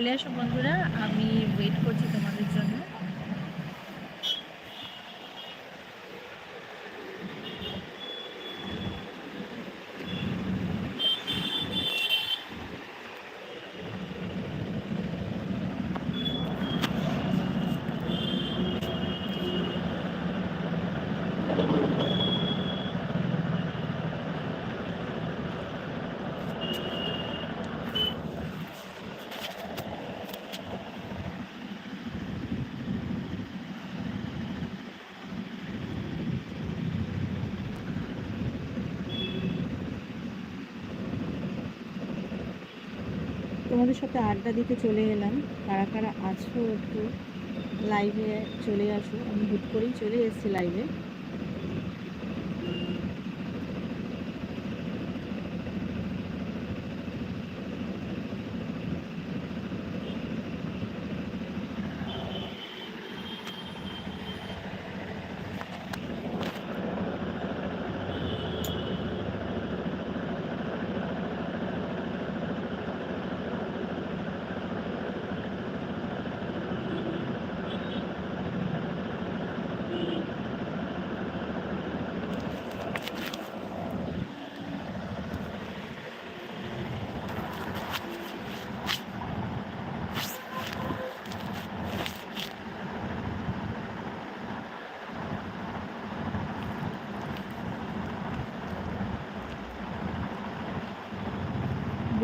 চলে আসো বন্ধুরা আমি ওয়েট করছি তোমাদের জন্য তোমাদের সাথে আড্ডা দিতে চলে এলাম। কারা কারা আছো একটু লাইভে চলে আসো। আমি হুট করেই চলে এসেছি লাইভে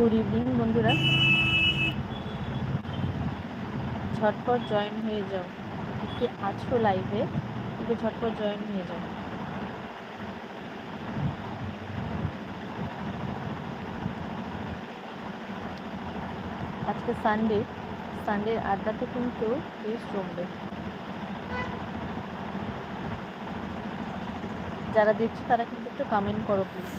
গুড ইভিনিং বন্ধুরা। ঝটপট জয়েন হয়ে যাও। একটু আছো লাইভে একটু ঝটপট জয়েন হয়ে যাও। আজকে সানডে সানডের আড্ডাতে কিন্তু বেশ জমবে। যারা দেখছ তারা কিন্তু একটু কমেন্ট করো প্লিজ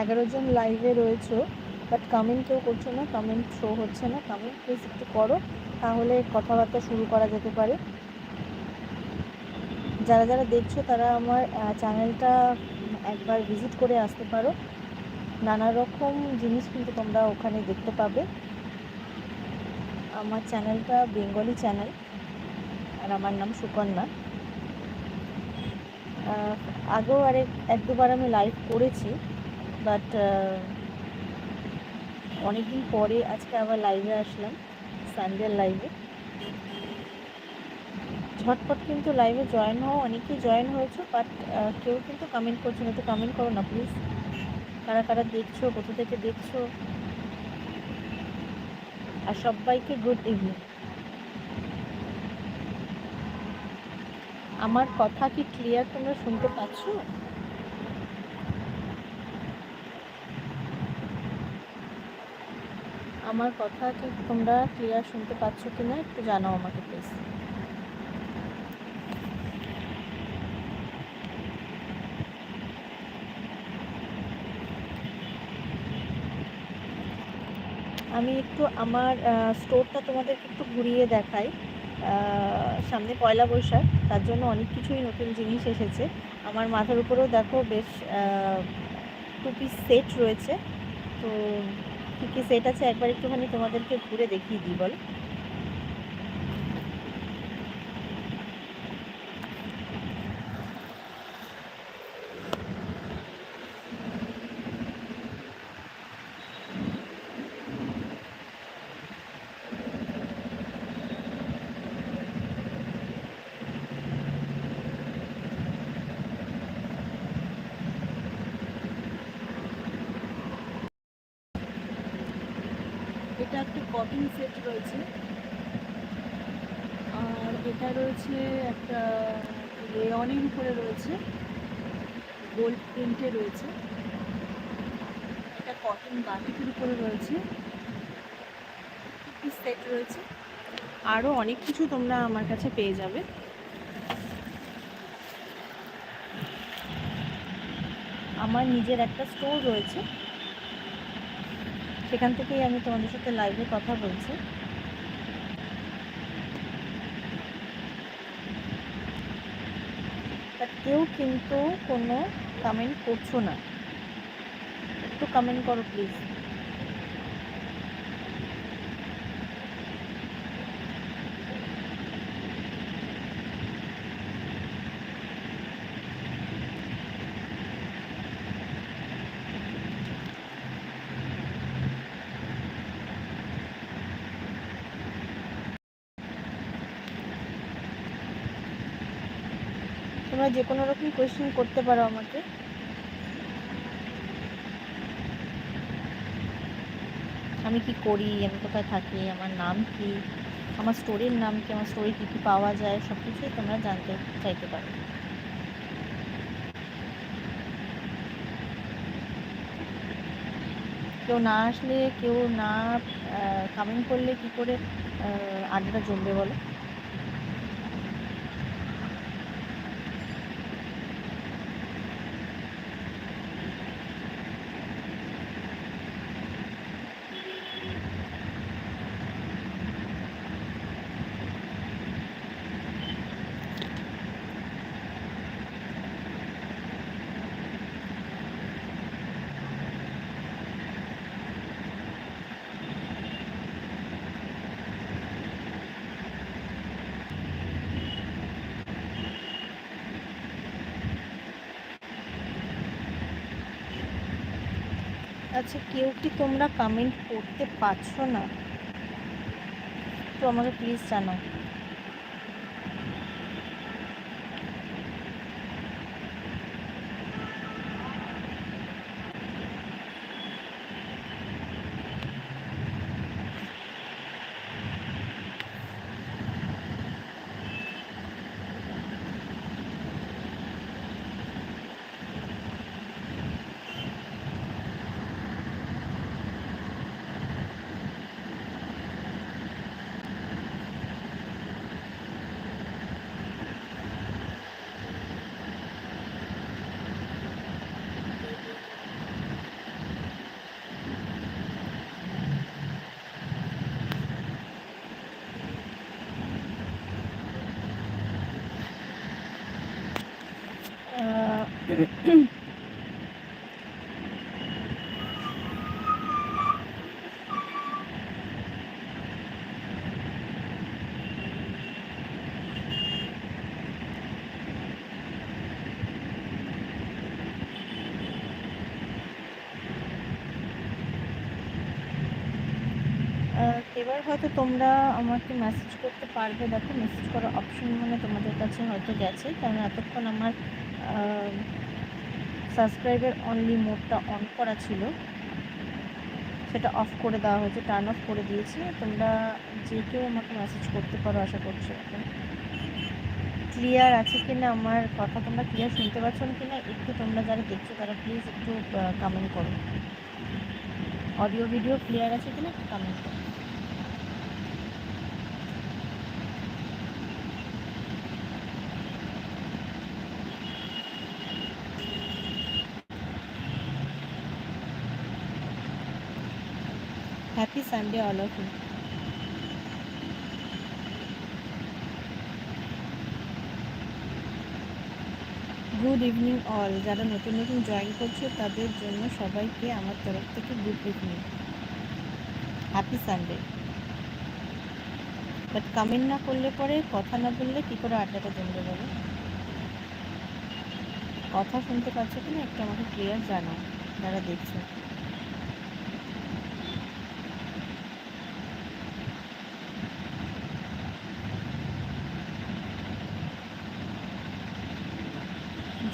এগারো জন লাইভে রয়েছো বাট কমেন্ট কেউ করছ না কমেন্ট শো হচ্ছে না কমেন্ট প্লিজ একটু করো, তাহলে কথাবার্তা শুরু করা যেতে পারে। যারা যারা দেখছ তারা আমার চ্যানেলটা একবার ভিজিট করে আসতে পারো। নানা রকম জিনিস কিন্তু তোমরা ওখানে দেখতে পাবে। আমার চ্যানেলটা বেঙ্গলি চ্যানেল আর আমার নাম সুকন্যা। আগেও আরেক, এক দুবার আমি লাইভ করেছি। বাট অনেকদিন পরে আজকে আবার লাইভে আসলাম সানডের লাইভে ঝটপট কিন্তু লাইভে জয়েন হও, অনেকেই জয়েন হয়েছো বাট কেউ কিন্তু কমেন্ট করছ না, তো কমেন্ট করো না প্লিজ কারা কারা দেখছ, কোথা থেকে দেখছ? আর সবাইকে গুড ইভিনিং আমার কথা কি ক্লিয়ার তোমরা শুনতে পাচ্ছ? আমার কথা কি তোমরা ক্লিয়ার শুনতে পাচ্ছ কি না একটু জানাও আমাকে প্লিজ আমি একটু আমার স্টোরটা তোমাদেরকে একটু ঘুরিয়ে দেখাই। সামনে পয়লা বৈশাখ, তার জন্য অনেক কিছুই নতুন জিনিস এসেছে। আমার মাথার উপরেও দেখো বেশ টু পিস সেট রয়েছে। তো কী কী সেট আছে একবার একটুখানি তোমাদেরকে ঘুরে দেখিয়ে দিই বল। এটা একটা কটন সেট রয়েছে। আর এটা রয়েছে একটা রেয়নের উপরে রয়েছে। গোল্ড প্রিন্টে রয়েছে। এটা কটন বাটিকের উপরে রয়েছে। সেট রয়েছে। আরও অনেক কিছু তোমরা আমার কাছে পেয়ে যাবে। আমার নিজের একটা স্টোর রয়েছে। সেখান থেকেই আমি তোমাদের সাথে লাইভে কথা বলছি। তা কেউ কিন্তু কোনো কমেন্ট করছ না। একটু কমেন্ট করো প্লিজ তোমরা যে কোনো রকম কোয়েশ্চেন করতে পারো আমাকে। আমি কি করি? আমি কোথায় থাকি? আমার নাম কি? আমার স্টোরির নাম কি? আমার স্টোরি কী কী পাওয়া যায়? সব কিছুই তোমরা জানতে চাইতে পারো। কেউ না আসলে, কেউ না কমেন্ট করলে কি করে আড্ডাটা জমবে বলো? আচ্ছা কেউ কি তোমরা কমেন্ট করতে পারছ না? তো আমাকে প্লিজ জানাও। এবার হয়তো তোমরা আমাকে মেসেজ করতে পারবে। দেখো মেসেজ করার অপশন মানে তোমাদের কাছে হয়তো গেছে। কারণ এতক্ষণ আমার সাবস্ক্রাইবের অনলি মোডটা অন করা ছিল। সেটা অফ করে দেওয়া হয়েছে টার্ন অফ করে দিয়েছি। তোমরা যে কেউ আমাকে মেসেজ করতে পারো, আশা করছি। এখন ক্লিয়ার আছে কি না আমার কথা তোমরা ক্লিয়ার শুনতে পাচ্ছ কি না একটু তোমরা যারা দেখছ তারা প্লিজ একটু কমেন্ট করো। অডিও ভিডিও ক্লিয়ার আছে কিনা, একটু কমেন্ট করো। Happy Sunday all of you good evening all যারা নতুন নতুন জয়েন করছ, তাদের জন্য সবাইকে আমার তরফ থেকে good evening happy Sunday but comment না করলে পরে, কথা না বললে কী করে আড্ডাটা জমবে বলো? কথা শুনতে পাচ্ছ কিনা একটু আমাকে ক্লিয়ার জানাও, যারা দেখছ।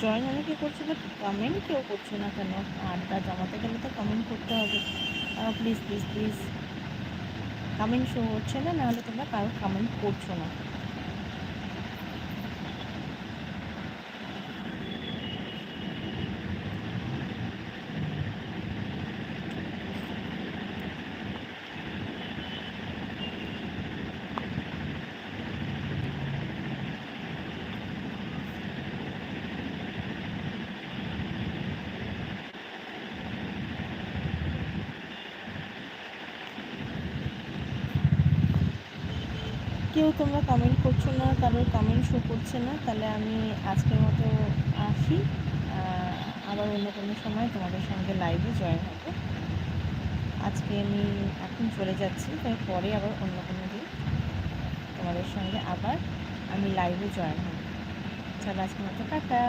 জয়েন অনেকে করছে বাট কমেন্ট কেউ করছে না কেন? আড্ডা জমাতে গেলে তো কমেন্ট করতে হবে। Please please please comment show হচ্ছে না, নাহলে তোমরা কারও কমেন্ট করছ না। কেউ তোমরা কমেন্ট করছ না, কারোর কমেন্ট শো করছে না, তাহলে আমি আজকের মতো আসি। আবার অন্য কোনো সময় তোমাদের সঙ্গে লাইভে জয়েন হব। আজকে আমি এখন চলে যাচ্ছি তাই পরে আবার অন্য কোনো দিন তোমাদের সঙ্গে আবার আমি লাইভে জয়েন হব। চলো আজকের মতো, টাটা।